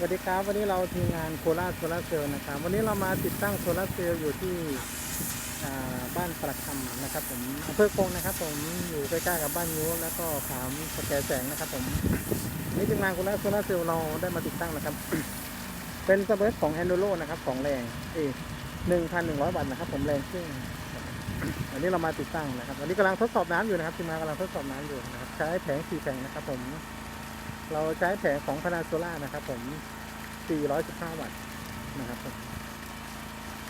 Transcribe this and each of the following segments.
สวัสดีครับ วันนี้เราทีมงานโคราชโซลาเซลล์นะครับ วันนี้เรามาติดตั้งโซลาเซลล์อยู่ที่บ้านประคำนะครับ ผมอำเภอคงนะครับ ผมอยู่ใกล้ๆกับบ้านยูแล้วก็ขามสแกแสงนะครับ ผมนี่ทีมงานโคราชโซลาเซลล์เราได้มาติดตั้งนะครับ เป็นสเปซของแอนโดโลนะครับของแรงเอหนึ่งพันหนึ่งร้อยวัตต์นะครับ ผมแรงซึ่งอันนี้เรามาติดตั้งนะครับอันนี้กำลังทดสอบน้ำอยู่นะครับทีมงานกำลังทดสอบน้ำอยู่นะครับ ใช้แผงสี่แผงนะครับ ผม เราใช้แผงของพนาโซล่านะครับ ผม 415 วัตต์นะครับผม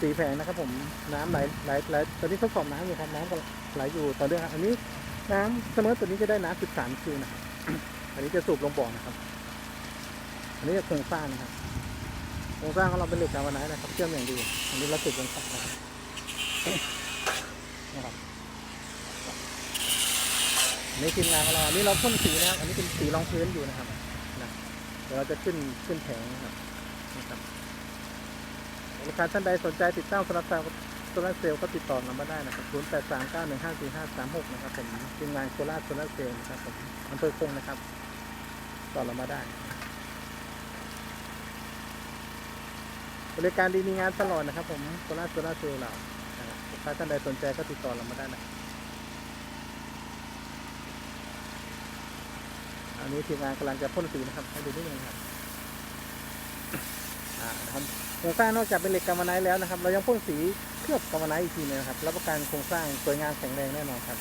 สี่แผงนะครับ ผมน้ำไหลไหลไหลตอนนี้ทดสอบน้ำอยู่ครับน้ำก็ไหลอยู่ต่อเนื่องครับอันนี้น้ำเสมอตัวนี้จะได้น้ำ13คิวนะครับอันนี้จะสูบลงบ่อนะครับ อันนี้จะโครงสร้างนะครับโครงสร้างของเราเป็นเหล็กกาบาไนนะครับเชื่อมอย่างดี อันนี้เราติดลงสักนะครับนะครับ อั นนี้ทีมงานของเราอันนี้เราพ่นสีนะครับ อันนี้เป็นสีรองพื้นอยู่นะครับนะเดี๋ยวเราจะขึ้นขึ้นแผงนะครับนะครับลูกค้าท่านใดสนใจติดตั้งโซลาร์เซลล์โซลาร์เซลล์ก็ติดต่อเรามาได้นะครับ0 8 3 9 1 5 4 5 3 6นะครับผมทีมงานโซลาร์โซลาร์เซลล์นะครับผมอำเภอคงนะครับต่อเรามาได้ บริการดีมีงานตลอดนะครับ ผมโซลาร์โซลาร์เซลล์เราลูกค้าท่านใดสนใจก็ติดต่อเรามาได้นะครับ อั นนี้ทีมงานกำลังจะพ่นสีนะครับ ให้ดูนิดนึงครับอ่านะครับโครงสร้างนอกจากเป็นเหล็กกำมะไนท์แล้วนะครับ เรายังพ่นสีเคลือบกำมะไนท์อีกทีหนึงนะครับรับประกันโครงสร้างสวยงามแข็งแรงแน่นอนครับ